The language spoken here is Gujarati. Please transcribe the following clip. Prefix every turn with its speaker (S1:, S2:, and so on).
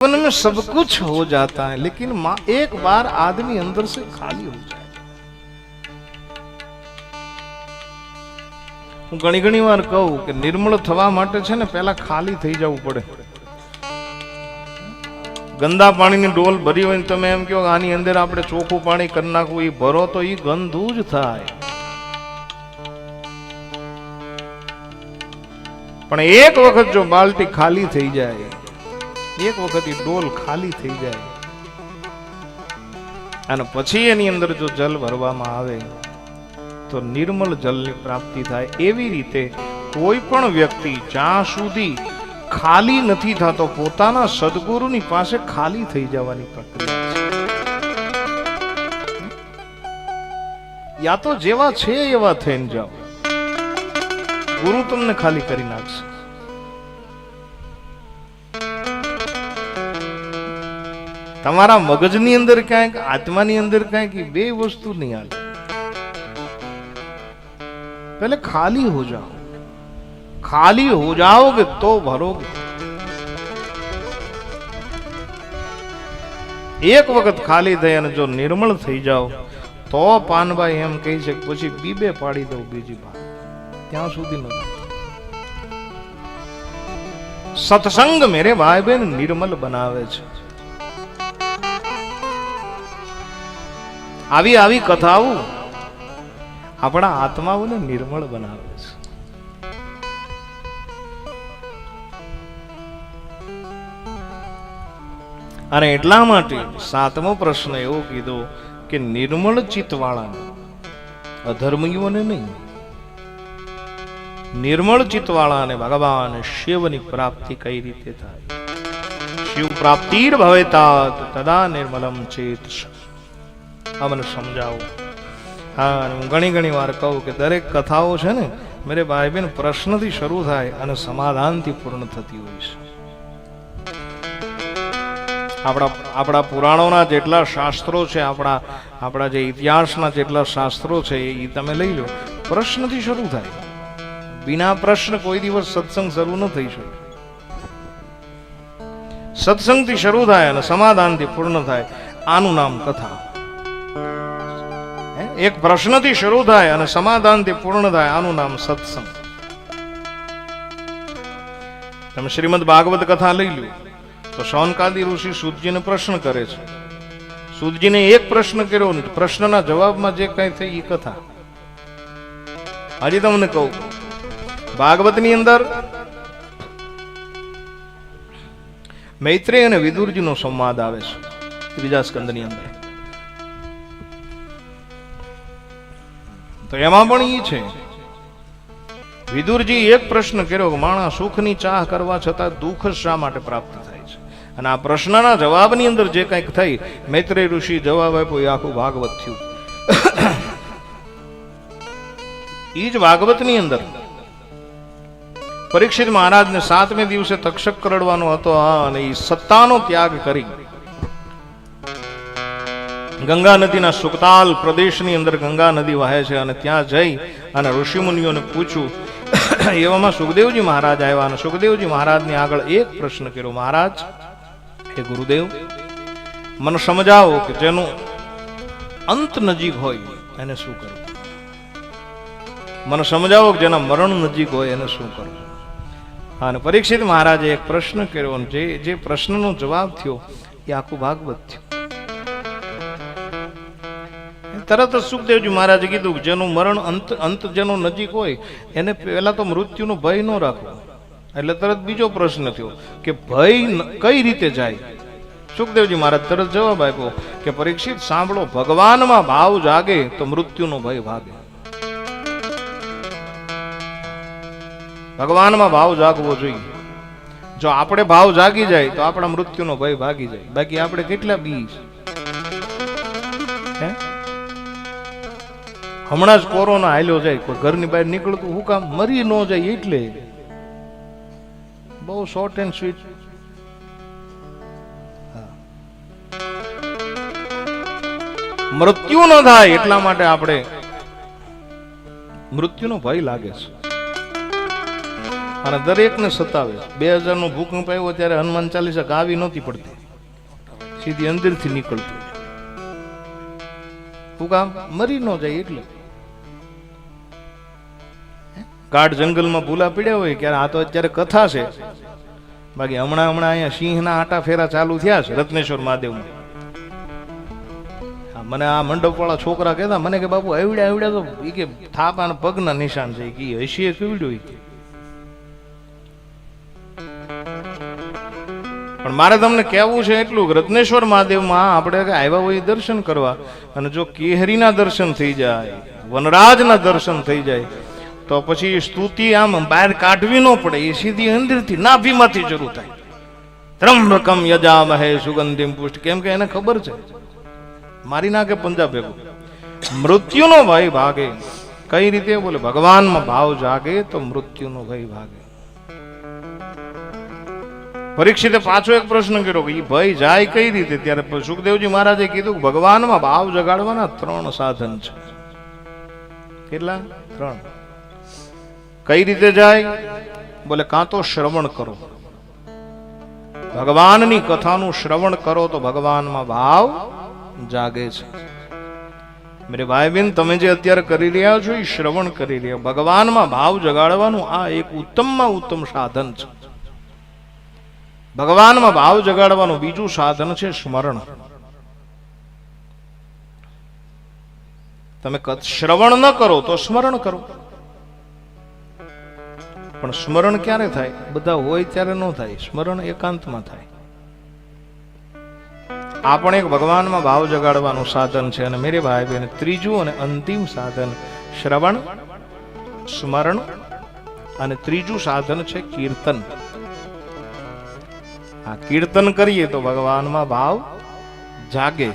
S1: जीवन में सब कुछ हो जाता है लेकिन माँ एक बार आदमी अंदर से खाली हो जाए હું ઘણી ઘણી વાર કહું કે નિર્મળ થવા માટે છે ને પહેલા ખાલી થઈ જવું પડે ગંદા પાણીની ડોલ ભરી હોય ને તમે એમ કહો કે આની અંદર આપણે ચોખ્ખું પાણી કરી નાખવું એ ભરો તો એ ગંદુ જ થાય પણ એક વખત જો બાલટી ખાલી થઈ જાય એક વખત ડોલ ખાલી થઈ જાય. અને પછી એની અંદર જો જલ ભરવામાં આવે, તો નિર્મલ જલની પ્રાપ્તિ થાય. એવી રીતે કોઈ પણ વ્યક્તિ જ્યાં સુધી ખાલી નથી થતો, પોતાના સદગુરુની પાસે ખાલી થઈ જવાની પ્રક્રિયા યા તો જેવા છે એવા થઈને જાઓ. ગુરુ તમને ખાલી કરી નાખશે. તમારા મગજની અંદર ક્યાંક આત્માની અંદર ક્યાંક ઈ બે વસ્તુ નહીં હાલે पहले खाली हो जाओ खाली हो जाओगे तो भरोगे એક વખત ખાલી થઈ અને જો નિર્મળ થઈ જાઓ તો પાનભાઈ એમ કહી છે કે પછી બીબે પાડી દઉં બીજી વાત ત્યાં સુધી નથી સત્સંગ મેરે ભાઈ બહેન નિર્મલ બનાવે છે આવી આવી કથાઓ આપણા આત્માઓને નિર્મળ બનાવે છે. અને એટલા માટે સાતમો પ્રશ્ન એવો કીધો કે નિર્મળ ચિત્તવાળાને, અધર્મીઓને નહીં, નિર્મળ ચિત્તવાળાને ભગવાન શિવની પ્રાપ્તિ કઈ રીતે થાય? શિવ પ્રાપ્તિર ભવેતા તદા નિર્મલમ ચેત અમને સમજાવો. હા હું ઘણી ઘણી વાર કહું કે દરેક કથાઓ છે ને, મેરે ભાઈ બેન પ્રશ્નથી શરૂ થાય અને સમાધાનથી પૂર્ણ થતી હોય છે. આપણા આપણા પુરાણોના જેટલા શાસ્ત્રો છે, આપણા આપણા જે ઇતિહાસના જેટલા શાસ્ત્રો છે, એ તમે લઈ લો. પ્રશ્નથી શરૂ થાય. બિના પ્રશ્ન કોઈ દિવસ સત્સંગ શરૂ ન થઈ શકે. સત્સંગથી શરૂ થાય અને સમાધાનથી પૂર્ણ થાય. આનું નામ કથા? એક પ્રશ્નથી શરૂ થાય અને સમાધાનથી પૂર્ણ થાય. આનું નામ સત્સંગ. તમે શ્રીમદ ભાગવત કથા લઈ લો. તો શૌનકાદી ઋષિ સુદજીને પ્રશ્ન કરે છે. સુદજીને એક પ્રશ્ન કર્યો પ્રશ્નના જવાબમાં જે કઈ થઈ એ કથા. હજી તમને કહું, ભાગવતની અંદર મૈત્રેય અને વિદુરજીનો સંવાદ આવે છે. ત્રીજા સ્કંદની અંદર. તો એમાં પણ એ છે. વિદુરજી એક પ્રશ્ન કર્યો કે માણસ સુખની ચાહ કરવા છતાં દુઃખ શા માટે પ્રાપ્ત થાય છે? અને આ પ્રશ્નના જવાબની અંદર જે કંઈક થઈ, મૈત્રેય ઋષિ જવાબ આપ્યો એ આખું ભાગવત થયું. એ જ ભાગવતની અંદર. પરીક્ષિત મહારાજને સાતમે દિવસે તક્ષક કરડવાનો હતો અને એ સત્તાનો ત્યાગ કરી. ગંગા નદીના સુકતાલ પ્રદેશની અંદર ગંગા નદી વહે છે અને ત્યાં જઈ અને ઋષિમુનિઓને પૂછ્યું, એવામાં સુખદેવજી મહારાજ આવ્યા અને સુખદેવજી મહારાજની આગળ એક પ્રશ્ન કર્યો, મહારાજ, હે ગુરુદેવ, મને સમજાવો કે જેનું અંત નજીક હોય એને શું કરવું? મને સમજાવો કે જેના મરણ નજીક હોય એને શું કરવું? અને પરીક્ષિત મહારાજે એક પ્રશ્ન કર્યો જે જે પ્રશ્નનો જવાબ થયો એ આખું ભાગવત થયું. તરત જ સુખદેવજી મહારાજે કીધું કે જેનું મરણ અંત અંત જેનો નજીક હોય, એને પહેલાં તો મૃત્યુનો ભય ન રાખવો એટલે તરત બીજો પ્રશ્ન થયો કે ભય કઈ રીતે જાય? સુખદેવજી મહારાજ તરત જવાબ આપ્યો કે પરીક્ષિત સાંભળો, ભગવાનમાં ભાવ જાગે તો મૃત્યુનો ભય ભાગે. ભગવાનમાં ભાવ જાગવો જોઈએ. જો આપણે ભાવ જાગી જાય તો આપણા મૃત્યુનો ભય ભાગી જાય. બાકી આપણે કેટલા બી હમણાં જ કોરોના હાલ્યો જાય કોઈ ઘરની બહાર નીકળતું, હું કામ મરી ન જાય એટલે. બહુ શોર્ટ એન્ડ સ્વીટ મૃત્યુ ન થાય એટલા માટે આપણે મૃત્યુનો ભય લાગે છે. અને દરેકને સતાવે છે. બે હજારનો ભૂકંપ આવ્યો ત્યારે હનુમાન ચાલીસા ગાવી નહોતી પડતી. સીધી અંદરથી નીકળતી. હું કામ મરી ન જાય એટલે. ગાઢ જંગલમાં ભૂલા પીડ્યા હોય ક્યારે આ તો અત્યારે કથા છે. બાકી હમણાં હમણાં અહીંયા સિંહના આટા ફેરા ચાલુ થયા છે રત્નેશ્વર મહાદેવમાં. મને આ મંડપ વાળા છોકરા કહેતા, મને કે બાપુ આવડ્યા આવડ્યા તો એ કે થાપા પગના નિશાન છે. કે હસીએ કેવડ્યો પણ મારે તમને કહેવું છે એટલું કે રત્નેશ્વર મહાદેવમાં આપણે આવ્યા હોય દર્શન કરવા અને જો કેહરીના દર્શન થઈ જાય, વનરાજના દર્શન થઈ જાય તો પછી સ્તુતિ આમ બહાર કાઢવી ન પડે, એ સીધી અંદરથી નાભીમાંથી શરૂ થાય. ત્રંબકમ યજામહે સુગંધિમ પુષ્ટ. કેમ કે એને ખબર છે? મારી નાખે પંજાબ ભેગું. મૃત્યુનો ભય ભાગે. કઈ રીતે? બોલે, ભગવાનમાં ભાવ જાગે તો મૃત્યુનો ભય ભાગે. પરીક્ષિતે પાછો એક પ્રશ્ન કર્યો કે એ ભય જાય કઈ રીતે? ત્યારે સુખદેવજી મહારાજે કીધું ભગવાનમાં ભાવ જગાડવાના ત્રણ સાધન છે. કેટલા? ત્રણ. કઈ રીતે જાય? બોલે, કાં તો શ્રવણ કરો. ભગવાનની કથાનું શ્રવણ કરો તો ભગવાનમાં ભાવ જાગે છે. મેરે ભાઈ બેન તમે જે અત્યારે કરી રહ્યા છો એ શ્રવણ કરી રહ્યા. ભગવાનમાં ભાવ જગાડવાનું આ એક ઉત્તમમાં ઉત્તમ સાધન છે. ભગવાનમાં ભાવ જગાડવાનું બીજું સાધન છે સ્મરણ. તમે શ્રવણ ન કરો તો સ્મરણ કરો. પણ સ્મરણ ક્યારે થાય? બધા હોય ત્યારે ન થાય. સ્મરણ એકાંતમાં થાય. આ પણ એક ભગવાનમાં ભાવ જગાડવાનું સાધન છે અને મેરે ભાઈ બહેન ત્રીજું અને અંતિમ સાધન શ્રવણ, સ્મરણ અને ત્રીજું સાધન છે કીર્તન. આ કીર્તન કરીએ તો ભગવાનમાં ભાવ જાગે.